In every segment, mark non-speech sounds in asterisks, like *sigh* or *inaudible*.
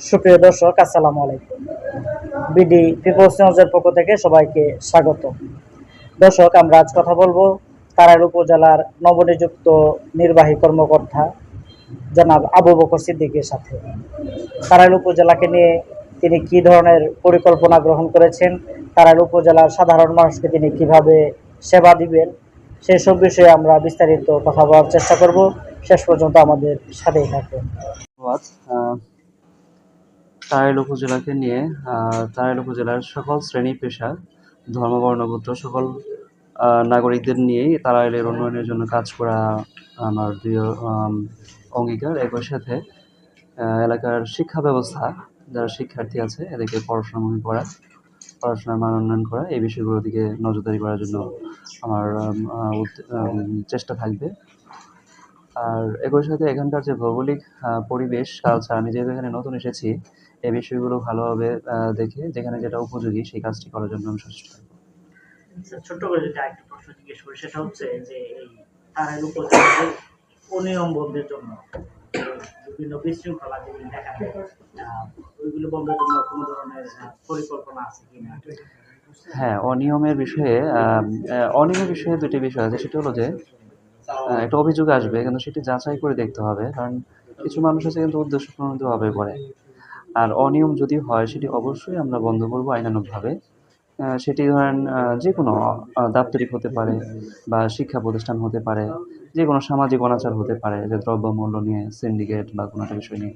সুপ্রিয় দর্শক, আসসালামু আলাইকুম। বিডি পিপলস নিউজের পক্ষ থেকে সবাইকে স্বাগত। দর্শক, আমরা আজ কথা বলব তারাইল উপজেলার নবনিযুক্ত নির্বাহী কর্মকর্তা জনাব আবু বকর সিদ্দিকের সাথে। তারাইল উপজেলাকে নিয়ে তিনি কি ধরনের পরিকল্পনা গ্রহণ করেছেন, তারাইল উপজেলার সাধারণ মানুষকে তিনি কীভাবে সেবা দিবেন, সেই সব বিষয়ে আমরা বিস্তারিত কথা বলার চেষ্টা করব। শেষ পর্যন্ত আমাদের সাথেই থাকবেন তারাইল উপজেলাকে নিয়ে তারাইল উপজেলার সকল শ্রেণি পেশা ধর্ম বর্ণগোত্র সকল নাগরিকদের নিয়েই তারাইলের উন্নয়নের জন্য কাজ করা আমার দৃঢ় অঙ্গীকার। একই সাথে এলাকার শিক্ষা ব্যবস্থা, যারা শিক্ষার্থী আছে, এদেরকে পড়াশোনামুখী করা, পড়াশোনার মান উন্নয়ন করা, এই বিষয়গুলোর দিকে নজরদারি করার জন্য আমার চেষ্টা থাকবে। আর একই সাথে এখানকার যে ভৌগোলিক পরিবেশ কালচার আমি যেহেতু এখানে নতুন এসেছি এই বিষয়গুলো ভালোভাবে দেখে যেখানে যেটা উপযোগী সেই কাজটি করার জন্য আমি সচেষ্ট থাকব। আচ্ছা, ছোট্ট করে যদি আরেকটা প্রশ্ন জিজ্ঞেস করি সেটা হচ্ছে যে এই অনিয়ম বন্ধের জন্য বিভিন্ন বিশৃঙ্খলা যেগুলি দেখা যায় ওইগুলো বন্ধের জন্য কোনো ধরনের পরিকল্পনা আছে কিনা? হ্যাঁ অনিয়মের বিষয়ে অনিয়মের বিষয়ে দুটি বিষয় আছে সেটা হলো যে একটা অভিযোগ আসবে, কিন্তু সেটি যাচাই করে দেখতে হবে, কারণ কিছু মানুষ আছে কিন্তু উদ্দেশ্য প্রণোদিতভাবে করে। আর অনিয়ম যদি হয়, সেটি অবশ্যই আমরা বন্ধ করব আইনানুগভাবে। সেটি ধরেন যে কোনো দাপ্তরিক হতে পারে বা শিক্ষা প্রতিষ্ঠান হতে পারে যে কোনো সামাজিক অনাচার হতে পারে, যে দ্রব্যমূল্য নিয়ে সিন্ডিকেট বা কোনো একটা বিষয় নিয়ে।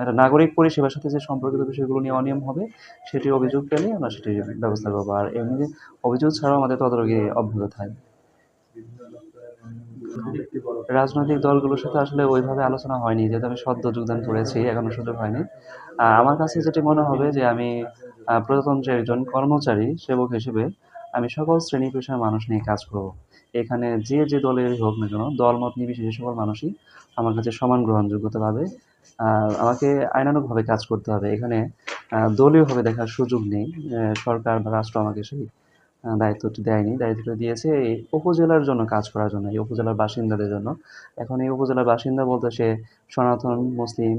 একটা নাগরিক পরিষেবার সাথে যে সম্পর্কিত বিষয়গুলো নিয়ে অনিয়ম হবে, সেটির অভিযোগ পেলে আমরা সেটির ব্যবস্থা করব। আর এমনি অভিযোগ ছাড়াও আমাদের তদারকি অব্যাহত থাকবে। রাজনৈতিক দলগুলোর সাথে আসলে ওইভাবে আলোচনা হয়নি, যেহেতু আমি সদ্য যোগদান করেছি, এখনও সুযোগ হয়নি। আমার কাছে যেটি মনে হবে যে আমি প্রজাতন্ত্রের একজন কর্মচারী, সেবক হিসেবে আমি সকল শ্রেণি পেশার মানুষ নিয়ে কাজ করব। এখানে যে যে দলেরই হোক না কেন, দলমত নির্বিশেষে সকল মানুষই আমার কাছে সমান গ্রহণযোগ্যতা পাবে। আমাকে আইনানুগভাবে কাজ করতে হবে। এখানে দলীয়ভাবে দেখার সুযোগ নেই। সরকার বা রাষ্ট্র আমাকে সেই দায়িত্বটি দেয়নি দায়িত্বটা দিয়েছে এই উপজেলার জন্য কাজ করার জন্য, এই উপজেলার বাসিন্দাদের জন্য। এখন এই উপজেলার বাসিন্দা বলতে সে সনাতন, মুসলিম,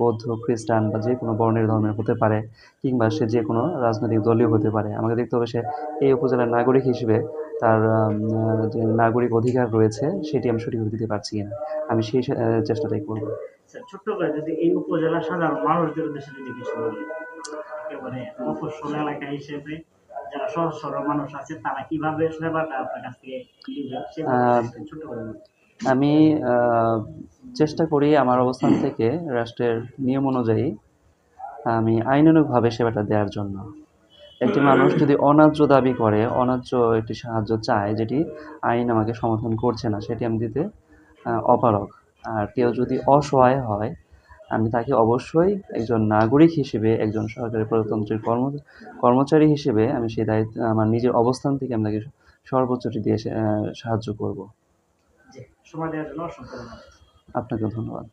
বৌদ্ধ, খ্রিস্টান বা যে কোনো বর্ণের ধর্মের হতে পারে কিংবা সে যে কোনো রাজনৈতিক দলীয় হতে পারে। আমাকে দেখতে হবে সে এই উপজেলার নাগরিক হিসেবে তার যে নাগরিক অধিকার রয়েছে সেটি আমি সঠিকভাবে দিতে পারছি কিনা, আমি সেই চেষ্টাটাই করব। ছোট্ট করে যদি এই উপজেলার সাধারণ মানুষদের উদ্দেশ্যে যদি কিছু বলি একেবারে এলাকা হিসেবে যারা সহজ সরল মানুষ আছে তারা কীভাবে সেবাটা আপনার কাছ থেকে করে আমি চেষ্টা করি আমার অবস্থান *coughs* থেকে রাষ্ট্রের নিয়ম অনুযায়ী আমি আইনানুগভাবে সেবাটা দেওয়ার জন্য। একটি মানুষ *coughs* যদি অন্যায্য দাবি করে অন্যায্য একটি সাহায্য চায় যেটি আইন আমাকে সমর্থন করছে না সেটি আমি দিতে আহ, অপারগ। আর কেউ যদি অসহায় হয় আমি তাকে অবশ্যই একজন নাগরিক হিসেবে একজন সরকারি প্রজাতন্ত্রের কর্ম কর্মচারী হিসেবে আমি সেই দায়িত্ব আমার নিজের অবস্থান থেকে আমি তাকে সর্বোচ্চটি দিয়ে সাহায্য করব। আপনাকেও ধন্যবাদ।